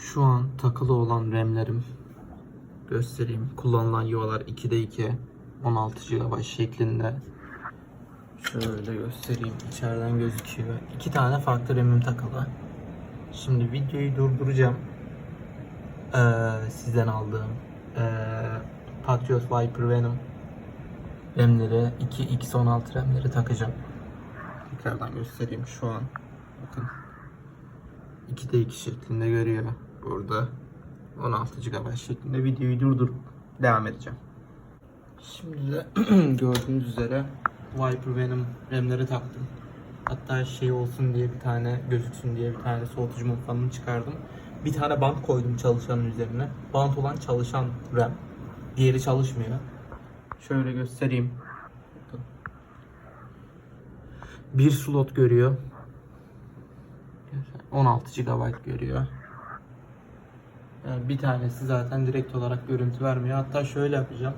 Şu an takılı olan RAM'lerim göstereyim. Kullanılan yuvalar 2'de 2 16 GB şeklinde. Şöyle göstereyim. İçeriden gözüküyor. İki tane farklı RAM'im takılı. Şimdi videoyu durduracağım. Ee, sizden aldığım ee, Patriot Viper Venom RAM'leri 2 X16 RAM'leri takacağım. Tekrardan göstereyim şu an. Bakın. 2'de 2 şeklinde görüyor burada. 16 GB şeklinde videoyu durdurup devam edeceğim. Şimdi de gördüğünüz üzere Viper Venom RAM'leri taktım. Hatta şey olsun diye bir tane gözüksün diye bir tane soğutucu mod fanını çıkardım. Bir tane bant koydum çalışanın üzerine. Bant olan çalışan RAM. Diğeri çalışmıyor. Şöyle göstereyim. Bir slot görüyor. 16 GB görüyor. Yani bir tanesi zaten direkt olarak görüntü vermiyor. Hatta şöyle yapacağım.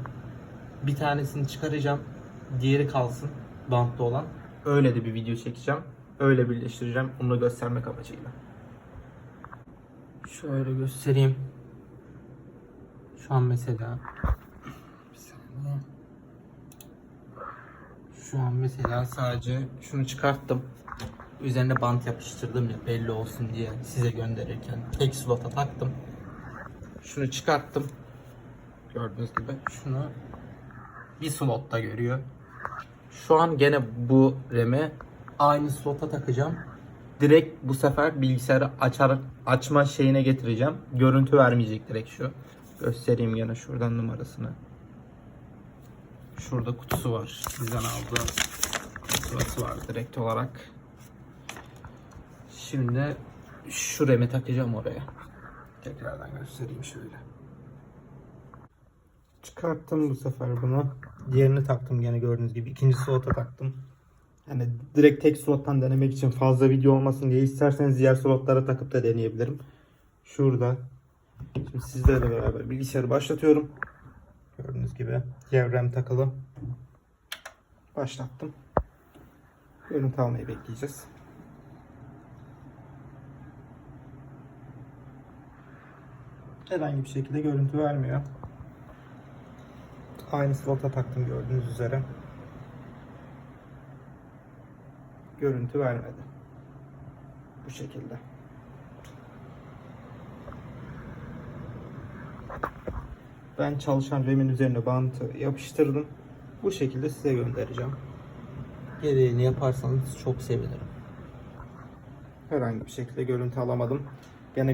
Bir tanesini çıkaracağım. Diğeri kalsın bantlı olan. Öyle de bir video çekeceğim. Öyle birleştireceğim. Onu da göstermek amacıyla. Şöyle göstereyim. Şu an mesela. Şu an mesela sadece şunu çıkarttım. Üzerine bant yapıştırdım ya belli olsun diye size gönderirken. Tek slota taktım. Şunu çıkarttım. Gördüğünüz gibi şunu bir slotta görüyor. Şu an gene bu RAM'i aynı slota takacağım. Direkt bu sefer bilgisayarı açar açma şeyine getireceğim. Görüntü vermeyecek direkt şu. Göstereyim gene şuradan numarasını. Şurada kutusu var. Bizden aldığım kutusu var direkt olarak. Şimdi şu RAM'i takacağım oraya. Tekrardan göstereyim şöyle. Çıkarttım bu sefer bunu. Diğerini taktım gene gördüğünüz gibi. İkinci slota taktım. Yani direkt tek slottan denemek için fazla video olmasın diye isterseniz diğer slotlara takıp da deneyebilirim. Şurada. Şimdi sizlerle beraber bilgisayarı başlatıyorum. Gördüğünüz gibi diğer RAM takılı. Başlattım. Görüntü almayı bekleyeceğiz. Herhangi bir şekilde görüntü vermiyor. Aynı slota taktım gördüğünüz üzere. Görüntü vermedi. Bu şekilde. Ben çalışan RAM'in üzerine bantı yapıştırdım. Bu şekilde size göndereceğim. Gereğini yaparsanız çok sevinirim. Herhangi bir şekilde görüntü alamadım.